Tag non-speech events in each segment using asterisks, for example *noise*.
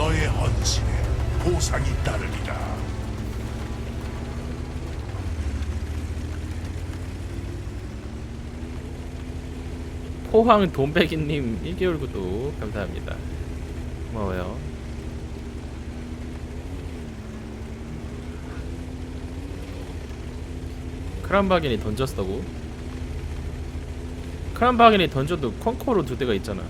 너의 헌신에 보상이 따르리라. 포항 돈백이님 1개월 구독 감사합니다. 고마워요. 크란바겐이 던졌다고? 크란바겐이 던져도 컨코로 두 대가 있잖아.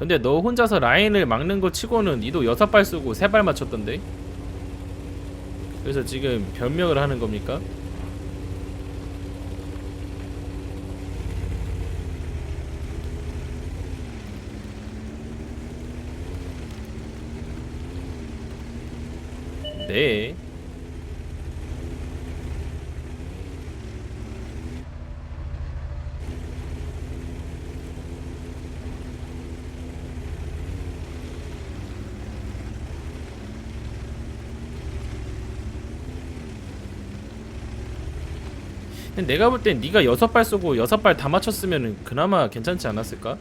근데 너 혼자서 라인을 막는 거 치고는 니도 여섯 발 쓰고 세 발 맞췄던데? 그래서 지금 변명을 하는 겁니까? 네. 내가 볼 땐 네가 여섯 발 쏘고 여섯 발 다 맞췄으면은 그나마 괜찮지 않았을까?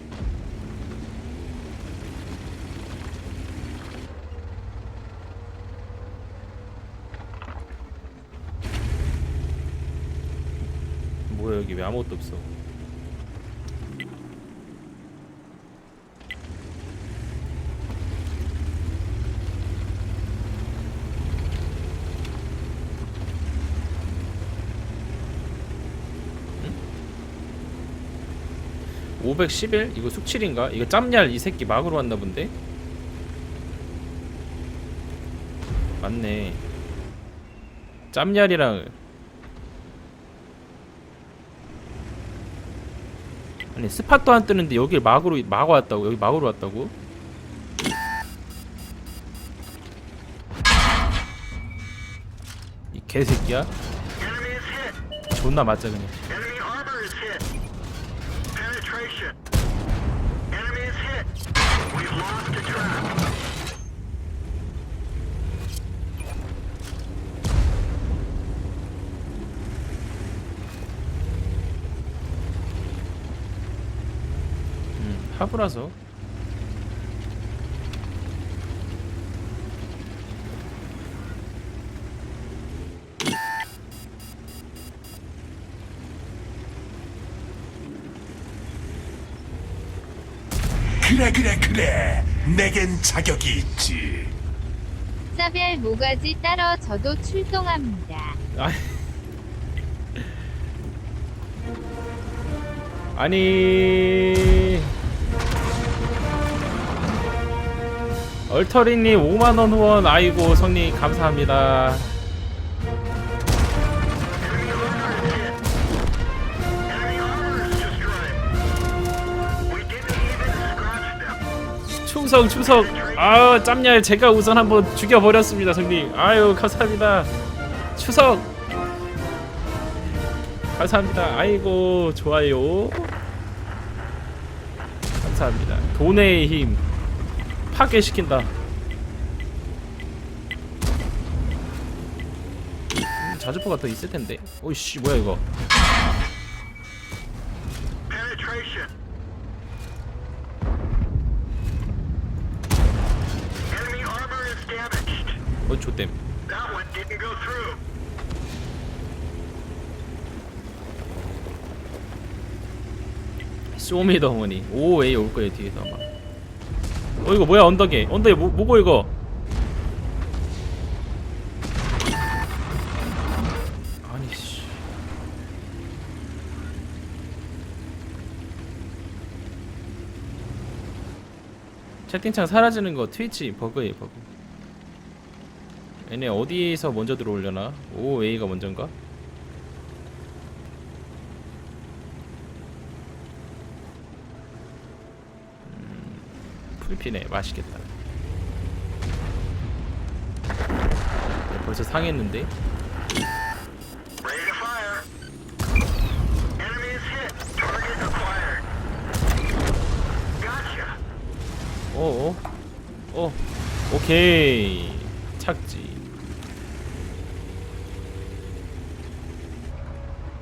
뭐야 여기 왜 아무것도 없어? (511) 이거 숙칠인가? 이거 짬얄 이 새끼 막으로 왔나 본데? 맞네 짬얄이랑 아니 스팟도 안 뜨는데 여길 막으로 막 왔다고 여기 막으로 왔다고? 이 개새끼야? 존나 맞자 그냥 Enemy armor is hit. Penetration. Enemy is hit. We've lost a trap. 음, 하부라서 그래 그래 그래. 내겐 자격이 있지. 사별 모가지 따러 저도 출동합니다. 아 아니 얼터리님 5만원 후원 아이고 성님 감사합니다 충성 충성. 아 짬날 제가 우선 한번 죽여버렸습니다 성님. 아유 감사합니다. 추석 감사합니다. 아이고 좋아요. 감사합니다. 돈의 힘. 파괴시킨다. 음, 자주포가 더 있을 텐데. 오이씨 뭐야 이거 Penetration. Enemy armor is damaged. 어 좆댐 through. 쇼미더머니. 오웨이 올 거예요 뒤에서 아마. 어 이거 뭐야 언덕에. 언덕에 뭐, 뭐고 이거? 아니 씨. 채팅창 사라지는 거 트위치 버그예요 버그 얘네 어디서 먼저 들어오려나? 오웨이가 먼저인가? 풀피네. 맛있겠다. 네, 벌써 상했는데? Acquired. Gotcha. 어어? 어 오케이. 착지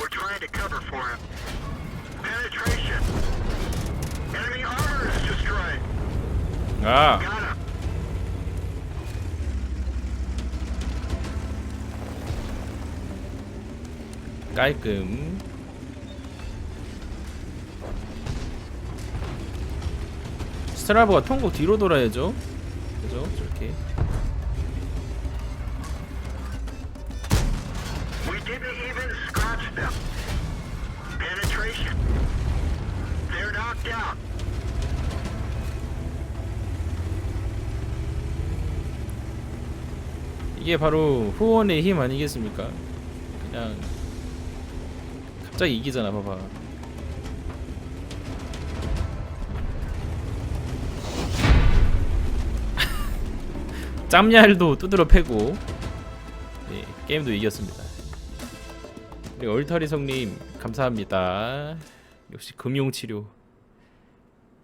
We're trying to cover for him. Penetration. Enemy armor is destroyed. 아 Got him. 깔끔 스트라브가 통곡 뒤로 돌아야죠 그죠 저렇게 We didn't even 이게 바로 후원의 힘 아니겠습니까? 그냥 갑자기 이기잖아 봐봐. *laughs* 짬얄도 두드러 패고 네, 게임도 이겼습니다. 얼터리 성님 감사합니다. 역시 금융치료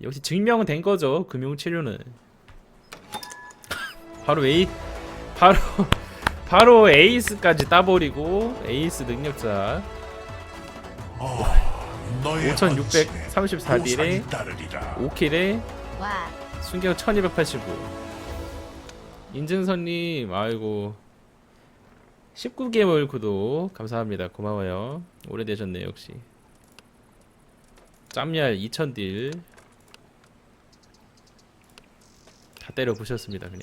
역시 증명은 된 거죠 금융치료는. 바로 에이 바로 *laughs* 바로 에이스까지 따버리고 에이스 능력자. 너의 5634 헌신에 딜에 보상이 따르리라. 5킬에 와, 순경 1285 인증선님 아이고. 19개월 구독. 감사합니다. 고마워요. 오래되셨네요 역시. 짬얄 2000딜 다 때려 부셨습니다 그냥